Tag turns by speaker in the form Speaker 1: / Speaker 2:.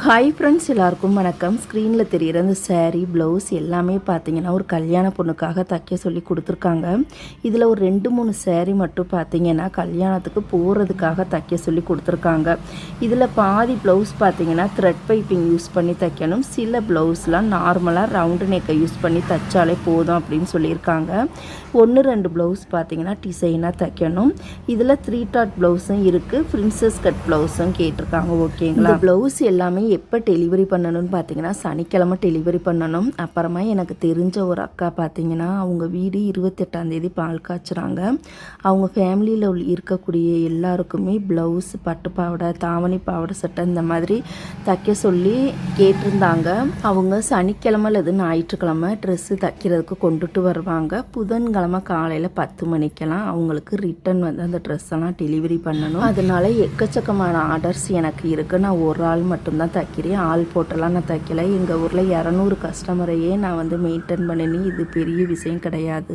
Speaker 1: Hi friends எல்லாருக்கும் வணக்கம். ஸ்க்ரீனில் தெரிகிற அந்த saree ப்ளவுஸ் எல்லாமே பார்த்தீங்கன்னா ஒரு கல்யாண பொண்ணுக்காக தைக்க சொல்லி கொடுத்துருக்காங்க. இதில் ஒரு ரெண்டு மூணு saree மட்டும் பார்த்தீங்கன்னா கல்யாணத்துக்கு போகிறதுக்காக தைக்க சொல்லி கொடுத்துருக்காங்க. இதில் பாதி ப்ளவுஸ் பார்த்தீங்கன்னா த்ரெட் பைப்பிங் யூஸ் பண்ணி தைக்கணும். சில ப்ளவுஸ்லாம் நார்மலாக ரவுண்டு நெக்கை யூஸ் பண்ணி தைச்சாலே போதும் அப்படின்னு சொல்லியிருக்காங்க. ஒன்று ரெண்டு ப்ளவுஸ் பார்த்தீங்கன்னா டிசைனாக தைக்கணும். இதில் த்ரீ டாட் ப்ளவுஸும் இருக்குது பிரின்சஸ் கட் ப்ளவுஸும் கேட்டிருக்காங்க. ஓகேங்களா ப்ளவுஸ் எல்லாமே எப்போ டெலிவரி பண்ணணும்னு பார்த்தீங்கன்னா சனிக்கிழமை டெலிவரி பண்ணணும். அப்புறமா எனக்கு தெரிஞ்ச ஒரு அக்கா பார்த்தீங்கன்னா அவங்க வீடு இருபத்தெட்டாந்தேதி பால் காய்ச்சுறாங்க. அவங்க ஃபேமிலியில் இருக்கக்கூடிய எல்லாருக்குமே ப்ளவுஸ் பட்டு பாவாடை தாவணி பாவாடை சட்டை இந்த மாதிரி தைக்க சொல்லி கேட்டிருந்தாங்க. அவங்க சனிக்கிழமை அல்லது ஞாயிற்றுக்கிழமை ட்ரெஸ்ஸு தைக்கிறதுக்கு கொண்டுட்டு வருவாங்க. புதன்கிழமை காலையில் பத்து மணிக்கெல்லாம் அவங்களுக்கு ரிட்டன் வந்து அந்த ட்ரெஸ்ஸெல்லாம் டெலிவரி பண்ணணும். அதனால எக்கச்சக்கமான ஆர்டர்ஸ் எனக்கு இருக்குது நான் ஒரு ஆள் மட்டும்தான் தைக்கிறேன் ஆள் போட்டெல்லாம் நான் தைக்கலை. எங்கள் ஊரில் இரநூறு கஸ்டமரையே நான் வந்து மெயின்டைன் பண்ணினேன் இது பெரிய விஷயம் கிடையாது.